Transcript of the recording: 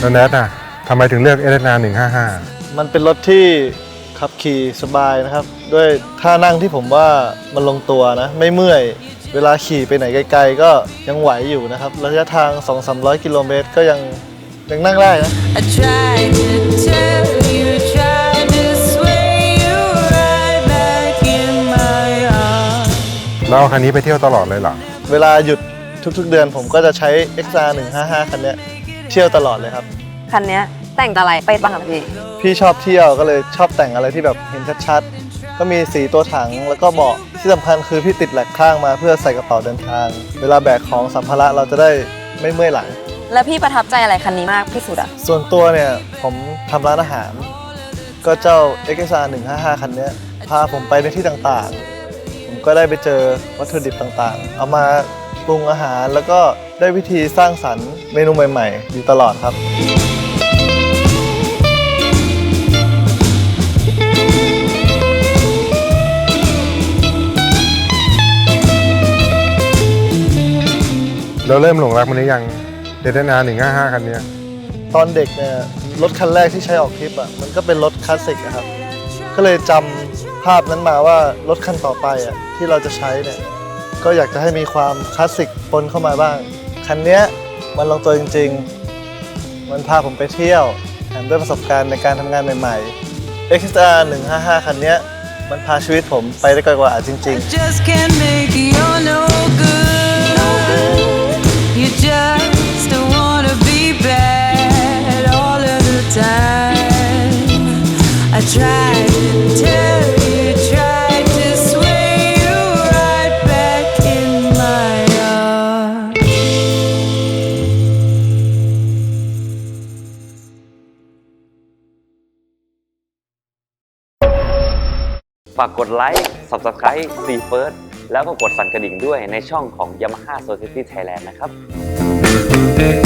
แล้วแนทอะทำไมถึงเลือกเอเลนา155มันเป็นรถที่ขับขี่สบายนะครับ ด้วยท่านั่งที่ผมว่ามันลงตัวนะ ไม่เมื่อย เวลาขี่ไปไหนไกลๆ ก็ยังไหวอยู่นะครับ ระยะทาง 2-300 กิโลเมตรก็ยังยังนั่งได้นะ I tried to tell you, tried to sway you right back in my arms. แล้วเอาคันนี้ไปเที่ยวตลอดเลยเหรอ เวลาหยุด ทุกๆ เดือนผมก็จะใช้ XR 155 คันเนี้ยเที่ยวตลอดเลยครับ คันเนี้ยแต่งอะไรไปบ้างครับพี่ พี่ชอบเที่ยวก็เลยชอบแต่งอะไรที่แบบเห็นชัดๆ ก็มีสีตัวถังแล้วก็เบาะที่สำคัญคือพี่ติดแหลกข้างมาเพื่อใส่กระเป๋าเดินทาง เวลาแบกของสัมภาระเราจะได้ไม่เมื่อยหลัง แล้วพี่ประทับใจอะไรคันนี้มากที่สุดอะส่วนตัวเนี่ยผมทำร้านอาหาร ก็เจ้า XSR 155 คันเนี้ยพาผมไปในที่ต่างๆ ผมก็ได้ไปเจอวัตถุดิบต่างๆ เอามา ปรุงอาหาร แล้วก็ได้วิธีสร้างสรรค์เมนูใหม่ๆ อยู่ตลอดครับ เราเริ่มหลงรักมันหรือยังเอเลนา155คันเนี้ยตอนเด็กเนี่ยรถคันแรกที่ใช้ออกทริปอะมันก็เป็นรถคลาสสิกอะครับ ก็เลยจำภาพนั้นมาว่ารถคันต่อไปอะที่เราจะใช้เนี่ย ก็อยากจะให้มีความคลาสสิกปนเข้ามาบ้าง คันเนี้ยมันลงตัวจริง ๆ มันพาผมไปเที่ยวแถมด้วยประสบการณ์ในการทำงานใหม่ๆ XR 155 คันเนี้ยมันพาชีวิตผมไปได้ไกลกว่าจริง ๆ Just can't make you no good. You just wanna be bad all of the time. I try. ฝากกดไลค์ Subscribe C First แล้วก็กดสั่นกระดิ่งด้วยในช่องของ Yamaha Society Thailand นะครับ